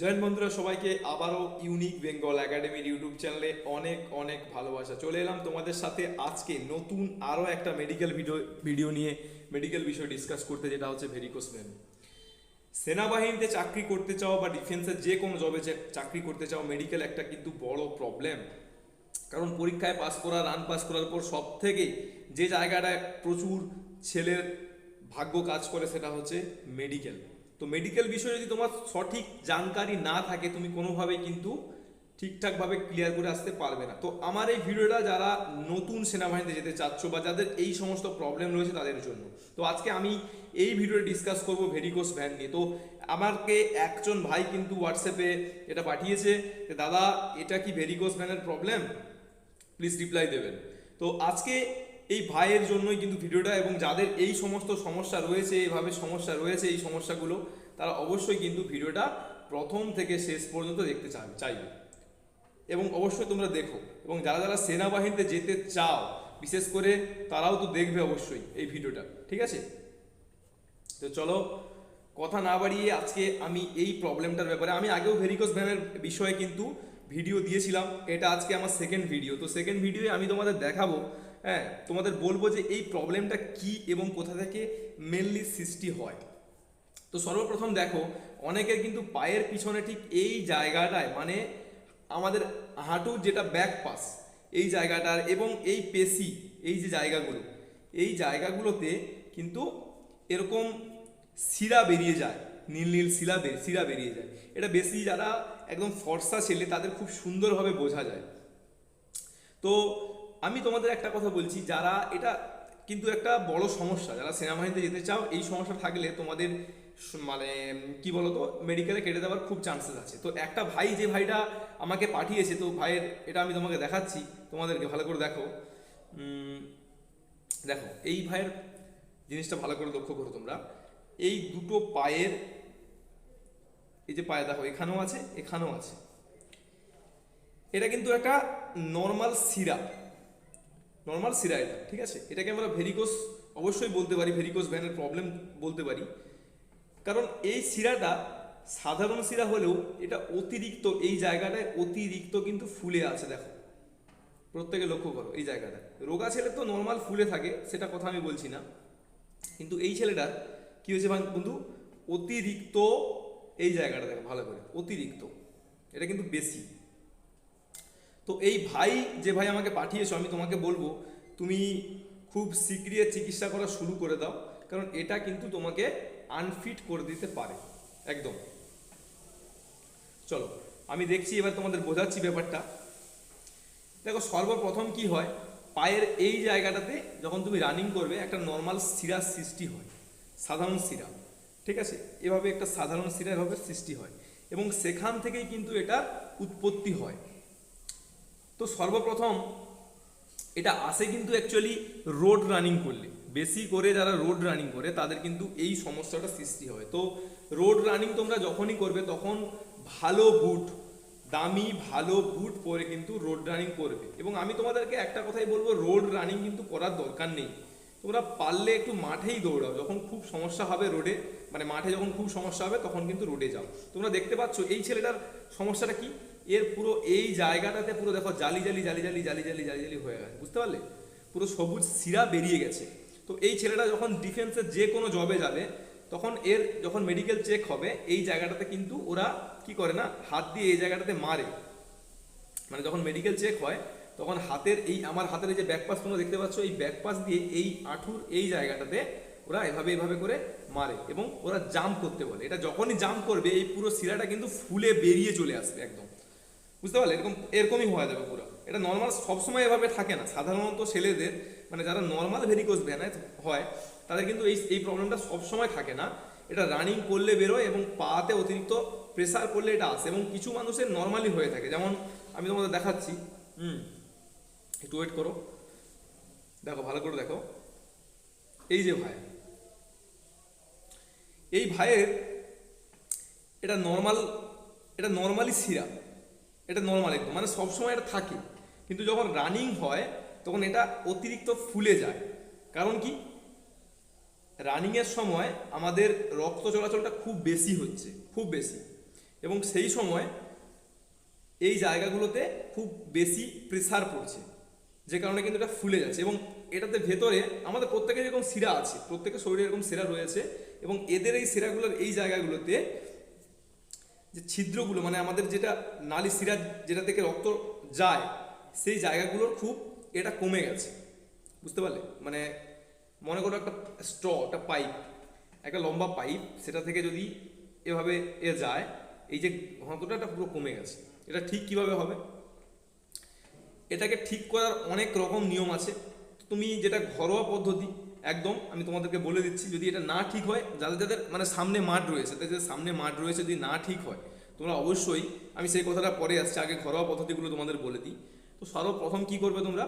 Join বন্ধুরা, সবাইকে আবারও ইউনিক বেঙ্গল একাডেমির ইউটিউব চ্যানেলে অনেক অনেক ভালোবাসা। চলে এলাম তোমাদের সাথে আজকে নতুন আরও একটা মেডিকেল ভিডিও ভিডিও নিয়ে মেডিকেল বিষয় ডিসকাস করতে, যেটা হচ্ছে ভেরিকোস ভেন সেনাবাহিনীতে চাকরি করতে চাও বা ডিফেন্সের যে কোনো জবে চাকরি করতে চাও মেডিকেল একটা কিন্তু বড় প্রবলেম কারণ পরীক্ষায় পাস করা রান পাস করার পর সব থেকে যে জায়গাটায় প্রচুর ছেলের ভাগ্য কাজ করে, সেটা হচ্ছে মেডিকেল তো মেডিকেল বিষয়ে যদি তোমার সঠিক জানকারি না থাকে, তুমি কোনোভাবেই কিন্তু ঠিকঠাকভাবে ক্লিয়ার করে আসতে পারবে না। তো আমার এই ভিডিওটা যারা নতুন সেনাবাহিনীতে যেতে চাচ্ছ বা যাদের এই সমস্ত প্রবলেম রয়েছে তাদের জন্য। তো আজকে আমি এই ভিডিওটা ডিসকাস করব ভেরিকোস ভ্যান নিয়ে। তো আমাকে একজন ভাই কিন্তু হোয়াটসঅ্যাপে এটা পাঠিয়েছে যে, দাদা, এটা কি ভেরিকোস ভ্যানের প্রবলেম প্লিজ রিপ্লাই দেবেন। তো আজকে এই ভাইয়ের জন্যই কিন্তু ভিডিওটা এবং যাদের এই সমস্ত সমস্যা রয়েছে, এইভাবে সমস্যা রয়েছে, এই সমস্যাগুলো, তারা অবশ্যই কিন্তু ভিডিওটা প্রথম থেকে শেষ পর্যন্ত দেখতে চাইবে চাইবে। এবং অবশ্যই তোমরা দেখো, এবং যারা যারা সেনাবাহিনীতে যেতে চাও, বিশেষ করে তারাও তো দেখবে অবশ্যই এই ভিডিওটা, ঠিক আছে? তো চলো, কথা না বাড়িয়ে আজকে আমি এই প্রবলেমটার ব্যাপারে, আমি আগেও ভেরিকোস ভ্যানের বিষয়ে কিন্তু ভিডিও দিয়েছিলাম, এটা আজকে আমার সেকেন্ড ভিডিও তো সেকেন্ড ভিডিওয়ে আমি তোমাদের দেখাবো হ্যাঁ তোমাদের বলব যে এই প্রবলেমটা কি এবং কোথা থেকে মেনলি সৃষ্টি হয়। তো সর্বপ্রথম দেখো, অনেকের কিন্তু পায়ের পিছনে ঠিক এই জায়গাটায় মানে আমাদের হাঁটুর যেটা ব্যাক পাস এই জায়গাটার এবং এই পেশি এই যে জায়গাগুলো, এই জায়গাগুলোতে কিন্তু এরকম শিরা বেরিয়ে যায়, নীল নীল বে, শিরা বেরিয়ে যায়। এটা বেশি যারা একদম ফর্সা ছেলে, তাদের খুব সুন্দরভাবে বোঝা যায়। তো আমি তোমাদের একটা কথা বলছি, যারা এটা কিন্তু একটা বড় সমস্যা, যারা সেনাবাহিনীতে যেতে চাও, এই সমস্যা থাকলে তোমাদের মানে কি বলতো মেডিকেলে কেটে দেওয়ার খুব চান্সেস আছে। তো একটা ভাই, যে ভাইটা আমাকে পাঠিয়েছে, তো ভাইয়ের, এটা আমি তোমাকে দেখাচ্ছি, তোমাদেরকে ভালো করে দেখো। দেখো, এই ভাইয়ের জিনিসটা ভালো করে লক্ষ্য করো তোমরা। এই দুটো পায়ের, এই যে পায়ে দেখো, এখানেও আছে এখানেও আছে। এটা কিন্তু একটা নর্মাল সিরা নর্মাল সিরা এটা ঠিক আছে? এটাকে আমরা ভেরিকোস অবশ্যই বলতে পারি ভেরিকোস ভ্যানের প্রবলেম বলতে পারি। কারণ এই শিরাটা সাধারণ শিরা হলেও এটা অতিরিক্ত, এই জায়গাটায় অতিরিক্ত কিন্তু ফুলে আছে, দেখো। প্রত্যেকে লক্ষ্য করো এই জায়গাটা। রোগা ছেলে তো নর্মাল ফুলে থাকে, সেটা কথা আমি বলছি না। কিন্তু এই ছেলেটার কি হয়েছে বন্ধু? অতিরিক্ত এই জায়গাটা দেখো, ভালো করে, অতিরিক্ত। এটা কিন্তু বেশি। তো এই ভাই যে ভাই আমাকে পাঠিয়েছো, আমি তোমাকে বলব, তুমি খুব শীঘ্রই চিকিৎসা করা শুরু করে দাও, কারণ এটা কিন্তু তোমাকে আনফিট করে দিতে পারে, একদম। চলো, আমি দেখছি এবার তোমাদের বোঝাচ্ছি ব্যাপারটা। দেখো, সর্বপ্রথম কি হয়, পায়ের এই জায়গাটাতে যখন তুমি রানিং করবে, একটা নর্মাল শিরার সৃষ্টি হয়, সাধারণ শিরা, ঠিক আছে? এভাবে একটা সাধারণ শিরা এভাবে সৃষ্টি হয় এবং সেখান থেকেই কিন্তু এটা উৎপত্তি হয়। তো সর্বপ্রথম এটা আসে কিন্তু অ্যাকচুয়ালি রোড রানিং করলে। বেশি করে যারা রোড রানিং করে, তাদের কিন্তু এই সমস্যাটা সৃষ্টি হয়। তো রোড রানিং তোমরা যখনই করবে, তখন ভালো বুট দামি, ভালো বুট পরে কিন্তু রোড রানিং করবে। এবং আমি তোমাদেরকে একটা কথাই বলব রোড রানিং কিন্তু করার দরকার নেই। তোমরা পারলে একটু মাঠেই দৌড়াও। যখন খুব সমস্যা হবে রোডে মানে মাঠে যখন খুব সমস্যা হবে, তখন কিন্তু রোডে যাও। তোমরা দেখতে পাচ্ছ, এই ছেলেটার সমস্যাটা কি? এর পুরো এই জায়গাটাতে পুরো দেখো জালি জালি জালি জালি জালি জালি জালি জালি হয়ে গেছে, বুঝতে পারলে? পুরো সবুজ শিরা বেরিয়ে গেছে। তো এই ছেলেটা যখন ডিফেন্সের যে কোনো জবে যাবে, তখন এর যখন মেডিকেল চেক হবে, এই জায়গাটাতে কিন্তু ওরা কি করে না, হাত দিয়ে এই জায়গাটাতে মারে। মানে যখন মেডিকেল চেক হয়, তখন হাতের এই আমার হাতের এই যে ব্যাকপাস তোমরা দেখতে পাচ্ছ, এই ব্যাকপাস দিয়ে এই আঁঠুর এই জায়গাটাতে ওরা এভাবে এভাবে করে মারে এবং ওরা জাম্প করতে বলে। এটা যখনই জাম্প করবে, এই পুরো শিরাটা কিন্তু ফুলে বেরিয়ে চলে আসবে একদম। বুঝতে পারলে? এরকম, এরকমই হয়ে যাবে পুরো। এটা নর্মাল সবসময় এভাবে থাকে না। সাধারণত ছেলেদের মানে যারা নর্মাল ভেরিকোজ ভ্যান হয়, তাদের কিন্তু এই এই প্রবলেমটা সবসময় থাকে না। এটা রানিং করলে বেরোয় এবং পাতে অতিরিক্ত প্রেসার করলে এটা আসে এবং কিছু মানুষের নর্মালি হয়ে থাকে। যেমন আমি তোমাদের দেখাচ্ছি। হুম, একটু ওয়েট করো। দেখো, ভালো করে দেখো। এই যে ভাই। এই ভাইয়ের এটা নর্মাল এটা নর্মালি সিরা এটা নর্মাল একদম মানে সবসময় এটা থাকে। কিন্তু যখন রানিং হয়, তখন এটা অতিরিক্ত ফুলে যায়। কারণ কি? রানিংয়ের সময় আমাদের রক্ত চলাচলটা খুব বেশি হচ্ছে, খুব বেশি। এবং সেই সময় এই জায়গাগুলোতে খুব বেশি প্রেসার পড়ছে, যে কারণে কিন্তু এটা ফুলে যাচ্ছে। এবং এটাতে ভেতরে আমাদের প্রত্যেকের এরকম শিরা আছে, প্রত্যেকের শরীরে এরকম শিরা রয়েছে। এবং এদের এই শিরাগুলোর এই জায়গাগুলোতে যে ছিদ্রগুলো মানে আমাদের যেটা নালী শিরা যেটা থেকে রক্ত যায়, সেই জায়গাগুলোর খুব এটা কমে গেছে। বুঝতে পারলে? মানে মনে করো একটা স্ট্র, একটা পাইপ, একটা লম্বা পাইপ, সেটা থেকে যদি এভাবে এ যায়, এই যে ঘনত্বটা, এটা পুরো কমে গেছে। এটা ঠিক কীভাবে হবে? এটাকে ঠিক করার অনেক রকম নিয়ম আছে। তুমি যেটা ঘরোয়া পদ্ধতি একদম আমি তোমাদেরকে বলে দিচ্ছি, যদি এটা না ঠিক হয়, যাদের যাদের মানে সামনে মাঠ রয়েছে, তাদের সামনে মাঠ রয়েছে যদি না ঠিক হয়, তোমরা অবশ্যই, আমি সেই কথাটা পরে আসছি, আগে ঘরোয়া পদ্ধতিগুলো তোমাদের বলে দিই। তো সর্বপ্রথম কি করবে তোমরা?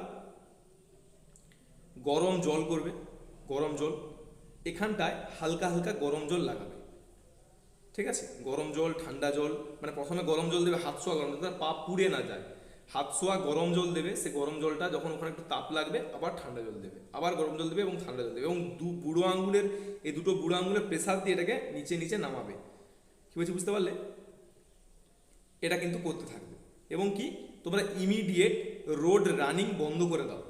গরম জল করবে, গরম জল। এখানটায় হালকা হালকা গরম জল লাগাবে। ঠিক আছে? গরম জল, ঠান্ডা জল মানে প্রথমে গরম জল দেবে হাত ছোঁয়া গরম পা পুড়ে না যায়। হাত ছোঁয়া গরম জল দেবে, সে গরম জলটা যখন ওখানে একটু তাপ লাগবে, আবার ঠান্ডা জল দেবে, আবার গরম জল দেবে এবং ঠান্ডা জল দেবে এবং দু বুড়ো আঙুলের এই দুটো বুড়ো আঙুলের প্রেসার দিয়ে এটাকে নিচে নিচে নামাবে। কি বলছি বুঝতে পারলে? এটা কিন্তু করতে থাকবে। এবং কি? তোমরা ইমিডিয়েট রোড রানিং বন্ধ করে দাও,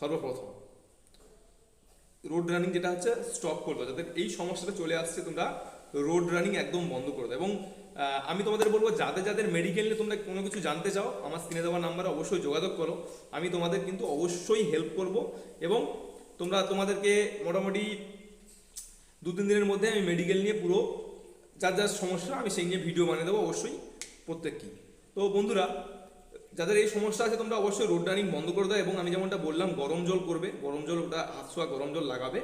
সর্বপ্রথম। রোড রানিং যেটা হচ্ছে স্টপ করে দাও, যাতে এই সমস্যাটা চলে আসছে, তোমরা রোড রানিং একদম বন্ধ করে দাও। এবং আমি তোমাদের বলব, যাদের যাদের মেডিকেল নিয়ে তোমরা কোনো কিছু জানতে চাও, আমার স্ক্রিনে দেওয়া নাম্বারে অবশ্যই যোগাযোগ করো। আমি তোমাদের কিন্তু অবশ্যই হেল্প করব এবং তোমরা তোমাদেরকে মোটামুটি দু তিন দিনের মধ্যে আমি মেডিকেল নিয়ে পুরো যার যার সমস্যা, আমি সেই নিয়ে ভিডিও বানিয়ে দেবো অবশ্যই প্রত্যেককেই। তো বন্ধুরা, যাদের এই সমস্যা আছে, তোমরা অবশ্যই রোড রানিং বন্ধ করে দাও এবং আমি যেমনটা বললাম, গরম জল করবে। গরম জল ওটা হাত গরম জল লাগাবে,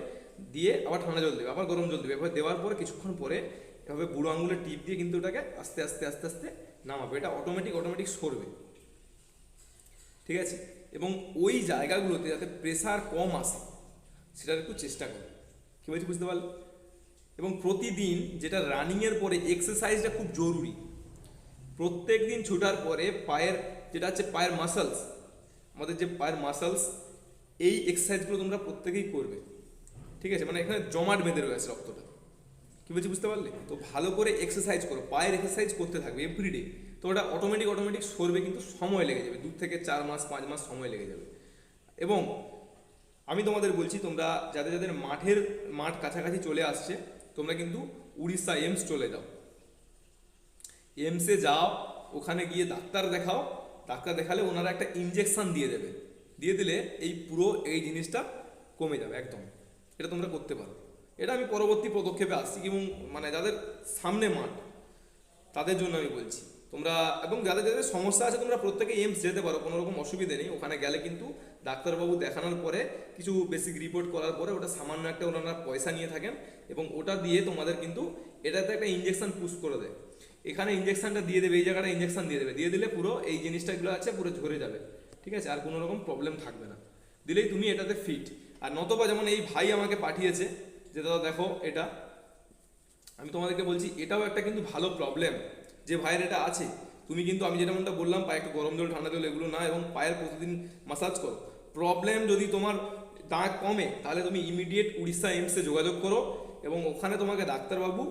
দিয়ে আবার ঠান্ডা জল দেবে, আবার গরম জল দেবে। এবার দেওয়ার পরে কিছুক্ষণ পরে এভাবে বুড়ো আঙুলের টিপ দিয়ে কিন্তু ওটাকে আস্তে আস্তে আস্তে আস্তে নামাবে। এটা অটোমেটিক অটোমেটিক সরবে। ঠিক আছে? এবং ওই জায়গাগুলোতে যাতে প্রেসার কম আসে, সেটার একটু চেষ্টা করো। কী বলছি বুঝতে পারলে? এবং প্রতিদিন যেটা রানিংয়ের পরে এক্সারসাইজটা খুব জরুরি। প্রত্যেক দিন ছোটার পরে পায়ের, যেটা হচ্ছে পায়ের মাসলস আমাদের যে পায়ের মাসলস এই এক্সারসাইজগুলো তোমরা প্রত্যেকেই করবে। ঠিক আছে? মানে এখানে জমাট বেঁধে রয়েছে রক্তটা। কি বলছি বুঝতে পারলে? তো ভালো করে এক্সারসাইজ করো, পায়ের এক্সারসাইজ করতে থাকবে এভরিডে তো ওটা অটোমেটিক অটোমেটিক সরবে কিন্তু সময় লেগে যাবে। দু থেকে চার মাস, পাঁচ মাস সময় লেগে যাবে। এবং আমি তোমাদের বলছি, তোমরা যাদের যাদের মাঠের, মাঠ কাছাকাছি চলে আসছে, তোমরা কিন্তু উড়িষ্যা এমস চলে যাও। এমসে যাও, ওখানে গিয়ে ডাক্তার দেখাও। ডাক্তার দেখালে ওনারা একটা ইঞ্জেকশন দিয়ে দেবে। দিয়ে দিলে এই পুরো এই জিনিসটা কমে যাবে একদম। এটা তোমরা করতে পারো। এটা আমি পরবর্তী পদক্ষেপে আসছি এবং মানে যাদের সামনে মাঠ, তাদের জন্য আমি বলছি। তোমরা এবং যাদের যাদের সমস্যা আছে, তোমরা প্রত্যেকে এমস যেতে পারো, কোনো রকম অসুবিধে নেই। ওখানে গেলে কিন্তু ডাক্তারবাবু দেখানোর পরে কিছু বেসিক রিপোর্ট করার পরে ওটা সামান্য একটা ওনারা পয়সা নিয়ে থাকেন এবং ওটা দিয়ে তোমাদের কিন্তু এটাতে একটা ইঞ্জেকশন পুশ করে দেয়। এখানে ইঞ্জেকশনটা দিয়ে দেবে, এই জায়গাটা ইঞ্জেকশন দিয়ে দেবে। দিয়ে দিলে পুরো এই জিনিসটাগুলো আছে, পুরো ঝরে যাবে। ঠিক আছে? আর কোনো রকম প্রবলেম থাকবে না। দিলেই তুমি এটাতে ফিট আর নতবা যেমন এই ভাই আমাকে পাঠিয়েছে যে দাদা দেখো এটা, আমি তোমাদেরকে বলছি, এটাও একটা কিন্তু ভালো প্রবলেম যে ভাইয়ের এটা আছে। তুমি কিন্তু, আমি যেমনটা বললাম, পায়ে একটু গরম জল, ঠান্ডা জল, এগুলো না, এবং পায়ের প্রতিদিন মাসাজ করো। প্রবলেম যদি তোমার দাগ কমে, তাহলে তুমি ইমিডিয়েট উড়িষ্যা এমসে যোগাযোগ করো, এবং ওখানে তোমাকে ডাক্তারবাবু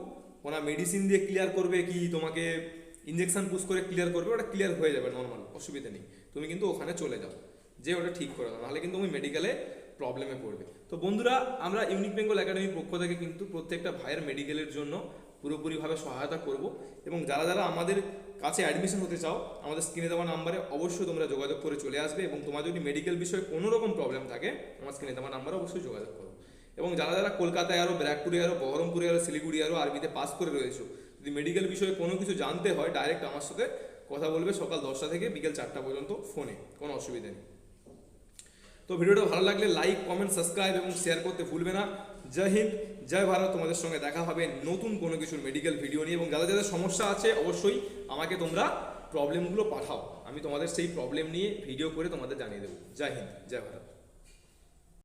ওনা মেডিসিন দিয়ে ক্লিয়ার করবে কি, তোমাকে ইঞ্জেকশন পুশ করে ক্লিয়ার করবে, ওটা ক্লিয়ার হয়ে যাবে নর্মাল অসুবিধা নেই। তুমি কিন্তু ওখানে চলে যাও যে ওটা ঠিক করে দাও। নাহলে কিন্তু তুমি মেডিকেলে প্রবলেমে পড়বে। তো বন্ধুরা, আমরা ইউনিক বেঙ্গল একাডেমির পক্ষ থেকে কিন্তু প্রত্যেকটা ভাইয়ের মেডিকেলের জন্য পুরোপুরিভাবে সহায়তা করব এবং যারা যারা আমাদের কাছে অ্যাডমিশন হতে চাও, আমাদের স্ক্রিনে দেওয়া নাম্বারে অবশ্যই তোমরা যোগাযোগ করে চলে আসবে এবং তোমার যদি মেডিকেল বিষয়ে কোনো রকম প্রবলেম থাকে আমার স্ক্রিনে দেওয়া নাম্বারে অবশ্যই যোগাযোগ করো। এবং যারা যারা কলকাতায় আরও ব্যারাকপুরে আরও বহরমপুরে আরও শিলিগুড়ি আরও আরবিতে পাস করে রয়েছো, যদি মেডিকেল বিষয়ে কোনো কিছু জানতে হয় ডাইরেক্ট আমার সাথে কথা বলবে সকাল দশটা থেকে বিকেল চারটা পর্যন্ত ফোনে কোনো অসুবিধা নেই। তো ভিডিওটা ভালো লাগলে লাইক কমেন্ট সাবস্ক্রাইব এবং শেয়ার করতে ভুলবে না। জয় হিন্দ, জয় ভারত। তোমাদের সঙ্গে দেখা হবে নতুন কোনো কিছুর মেডিকেল ভিডিও নিয়ে। এবং যাদের যাদের সমস্যা আছে, অবশ্যই আমাকে তোমরা প্রবলেমগুলো পাঠাও। আমি তোমাদের সেই প্রবলেম নিয়ে ভিডিও করে তোমাদের জানিয়ে দেবো। জয় হিন্দ, জয় ভারত।